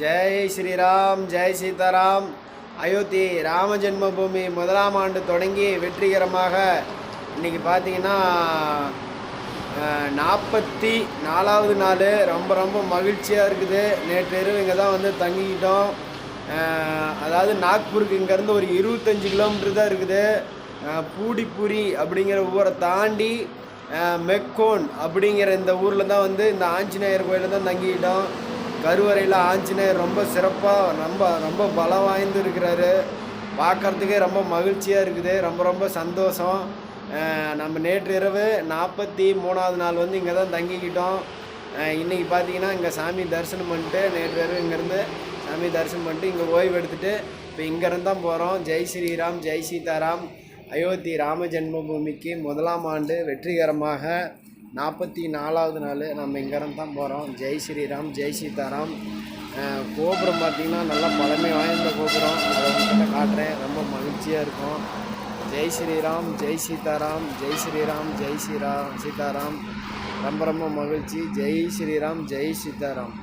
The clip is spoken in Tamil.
ஜெய் ஸ்ரீராம் ஜெய் சீதாராம். அயோத்தி ராம ஜென்மபூமி முதலாம் ஆண்டு தொடங்கி வெற்றிகரமாக இன்றைக்கி பார்த்தீங்கன்னா நாற்பத்தி நாலாவது நாள் ரொம்ப ரொம்ப மகிழ்ச்சியாக இருக்குது. நேற்று இரவு இங்கே தான் வந்து தங்கிக்கிட்டோம். அதாவது நாக்பூருக்கு இங்கேருந்து ஒரு இருபத்தஞ்சி கிலோமீட்டர் தான் இருக்குது. பூடிப்புரி அப்படிங்கிற ஊரை தாண்டி மெக்கோன் அப்படிங்கிற இந்த ஊரில் தான் வந்து இந்த ஆஞ்சநேயர் கோயிலில் தான் தங்கிக்கிட்டோம். கருவறையில் ஆஞ்சநேயர் ரொம்ப சிறப்பாக ரொம்ப ரொம்ப பலம் வாய்ந்து இருக்கிறாரு. பார்க்குறதுக்கே ரொம்ப மகிழ்ச்சியாக இருக்குது. ரொம்ப ரொம்ப சந்தோஷம். நம்ம நேற்று இரவு நாற்பத்தி மூணாவது நாள் வந்து இங்கே தான் தங்கிக்கிட்டோம். இன்றைக்கி பார்த்தீங்கன்னா இங்கே சாமி தரிசனம் பண்ணிட்டு நேற்று இரவு இங்கேருந்து சாமி தரிசனம் பண்ணிட்டு இங்கே ஓய்வு எடுத்துகிட்டு இப்போ இங்கேருந்து தான் போகிறோம் ஜெய் ஸ்ரீராம் ஜெய் சீதாராம். அயோத்தி ராம ஜென்மபூமிக்கு முதலாம் ஆண்டு வெற்றிகரமாக நாற்பத்தி நாலாவது நாள் நம்ம இங்கேருந்து தான் போகிறோம். ஜெய் ஸ்ரீராம் ஜெய் சீதாராம். கோபுரம் பார்த்திங்கன்னா நல்லா பழமை வாய்ந்த கோபுரம். அதை உங்கள்கிட்ட காட்டுறேன். ரொம்ப மகிழ்ச்சியாக இருக்கும். ஜெய் ஸ்ரீராம் ஜெய் சீதாராம் ஜெய் ஸ்ரீராம் ஜெய் ஸ்ரீராம் சீதாராம். ரொம்ப ரொம்ப மகிழ்ச்சி. ஜெய் ஸ்ரீராம் ஜெய் சீதாராம்.